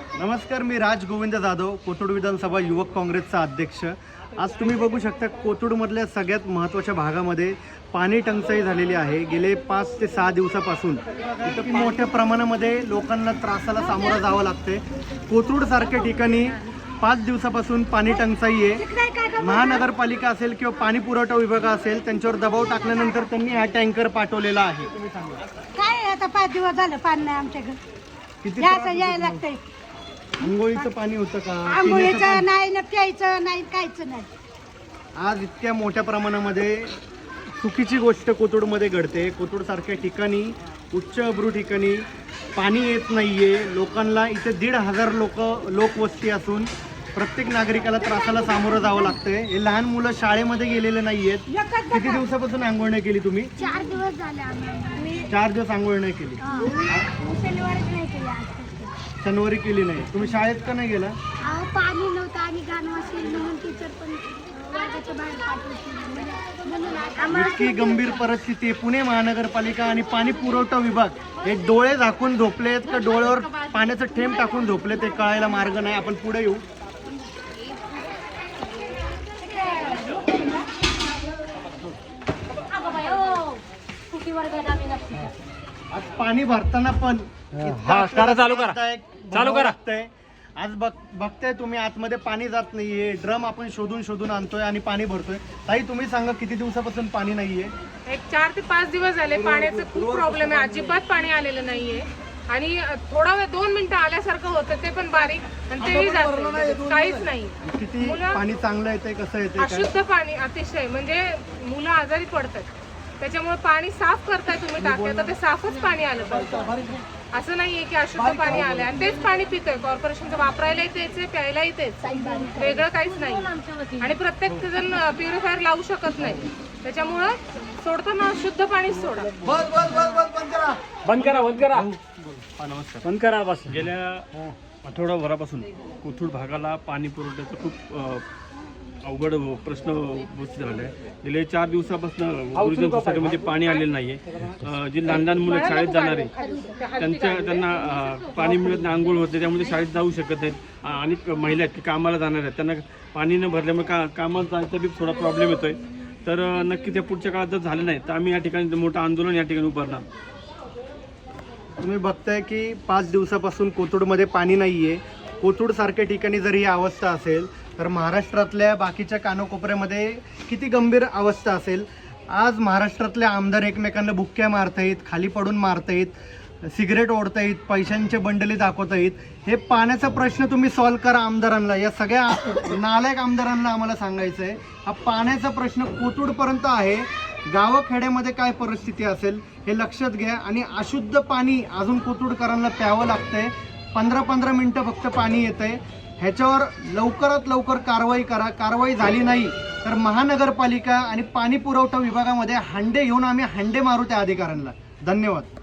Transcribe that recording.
नमस्कार मी राज गोविंद जाधव कोथरूड विधानसभा युवक काँग्रेसचा अध्यक्ष. आज तुम्ही बघू शकता कोथरूडमधल्या सगळ्यात महत्त्वाच्या भागामध्ये पाणी टंचाई झालेली आहे. गेले पाच ते सहा दिवसापासून इथं खूप मोठ्या प्रमाणामध्ये लोकांना त्रासाला सामोरं जावं लागते कोथरूडसारख्या ठिकाणी पाच दिवसापासून पाणी टंचाई आहे. महानगरपालिका असेल किंवा पाणी पुरवठा विभाग असेल त्यांच्यावर दबाव टाकल्यानंतर त्यांनी हा टँकर पाठवलेला आहे. काय आता पाच दिवस झालं पाणी किती त्रास यायला? लागतंय. आंघोळीचं पाणी होतं का? पिण्याचं आंघोळीचं पाणी? नाही ना प्यायचं नाही कायचं नाही. आज इतक्या मोठ्या प्रमाणामध्ये चुकीची गोष्ट कोथरूडमध्ये घडते. कोथरूडसारख्या ठिकाणी उच्च अब्रू ठिकाणी पाणी येत नाहीये. लोकांना इथे दीड हजार लोक लोकवस्ती असून प्रत्येक नागरिकाला त्रासाला सामोरं जावं लागतंय. हे लहान मुलं शाळेमध्ये गेलेले नाहीयेत. एकच किती दिवसापासून आंघोळ नाही केली तुम्ही? चार दिवस झाले चार दिवस आंघोळ नाही केली. शनिवारी केली नाही. तुम्ही शाळेत का नाही गेला? अहो पाणी नव्हतं आणि गाण वाचले म्हणून टीचर पण वर्गाच्या बाहेर पाठवते म्हणून. आम्हाला इतकी गंभीर परिस्थिती आहे. पुणे महानगरपालिका आणि पाणी पुरवठा विभाग हे डोळे झाकून झोपलेत का डोळ्यावर पाण्याचं थेंब टाकून झोपले ते कळायला मार्ग नाही. आपण पुढे येऊ. आज पाणी भरताना पण हा, करा चालू करा. चालू करा. आज बघ बघताय तुम्ही आतमध्ये पाणी जात नाहीये. ड्रम आपण शोधून शोधून आणतोय आणि पाणी भरतोय. ताई तुम्ही सांगा किती दिवसापासून पाणी नाहीये? एक चार ते पाच दिवस झाले पाण्याचं खूप प्रॉब्लेम आहे. अजिबात पाणी आलेलं नाहीये. आणि थोडा वेळ दोन मिनिटं आल्यासारखं होतं ते पण बारीक. आणि तेही जात नाही. काहीच नाही. किती मुलं- पाणी चांगलं येतंय कसं येतंय काय? अशुद्ध पाणी अतिशय. म्हणजे मुलं आजारी पडतात. त्याच्यामुळे पाणी साफ करताय तुम्ही टाक्या तर ते साफच पाणी आलं पाहिजे असं नाहीये की अशुद्ध पाणी आलंय. आणि तेच पाणी पितोय. कॉर्पोरेशनचं वापरायलाही तेच आहे प्यायलाही तेच वेगळं काहीच नाही. आणि प्रत्येक जण प्युरिफायर लावू शकत नाही. त्याच्यामुळं सोडताना शुद्ध पाणीच सोडा. बंद करा. बंद करा नमस्कार. बंद करा बस. गेल्या आठवडाभरापासून कोथरूड भागाला पाणी पुरवठ्याचा खूप अवघड प्रश्न उपस्थित झाला आहे गेले चार दिवसापासून गुरुजन सोसायटीमध्ये पाणी आलेलं नाहीये. अ, जी लहान लहान मुलं शाळेत जाणारे त्यांच्या त्यांना पाणी मिळत नाही आंघोळ होते त्यामुळे शाळेत जाऊ शकत नाहीत. आणि महिला आहेत की कामाला जाणार आहेत. त्यांना पाणी न भरल्यामुळे का कामाला जायचा बी थोडा प्रॉब्लेम येतोय. तर अ, नक्की त्या पुढच्या काळात जर झालं नाही तर आम्ही या ठिकाणी मोठं आंदोलन या ठिकाणी उभारणार. तुम्ही बघताय की पाच दिवसापासून कोथरूडमध्ये पाणी नाहीये. कोथरूड सारख्या ठिकाणी जर ही अवस्था असेल तर महाराष्ट्रातल्या बाकीच्या कानाकोपऱ्यामध्ये किती गंभीर अवस्था असेल? आज महाराष्ट्रातले आमदार एकमेकांना बुक्क्या मारतायत खाली पडून मारतायत सिगरेट ओढतायत पैशांचे बंडले दाखवतायत. हे पाण्याचा प्रश्न तुम्ही सॉल्व्ह करा आमदारांना. या सगळ्या नालायक आमदारांना आम्हाला सांगायचं आहे हा पाण्याचा प्रश्न कोथरूडपर्यंत आहे. गावखेड्यामध्ये काय परिस्थिती असेल हे लक्षात घ्या. आणि अशुद्ध पाणी अजून कोथरूडकरांना प्यावं लागतंय. पंधरा पंधरा मिनटं फक्त पाणी येतंय. ह्याच्यावर लवकरात लवकर कारवाई करा. कारवाई झाली नाही तर महानगरपालिका आणि पाणी पुरवठा विभागामध्ये हांडे घेऊन आम्ही हांडे मारू त्या अधिकाऱ्यांना. धन्यवाद.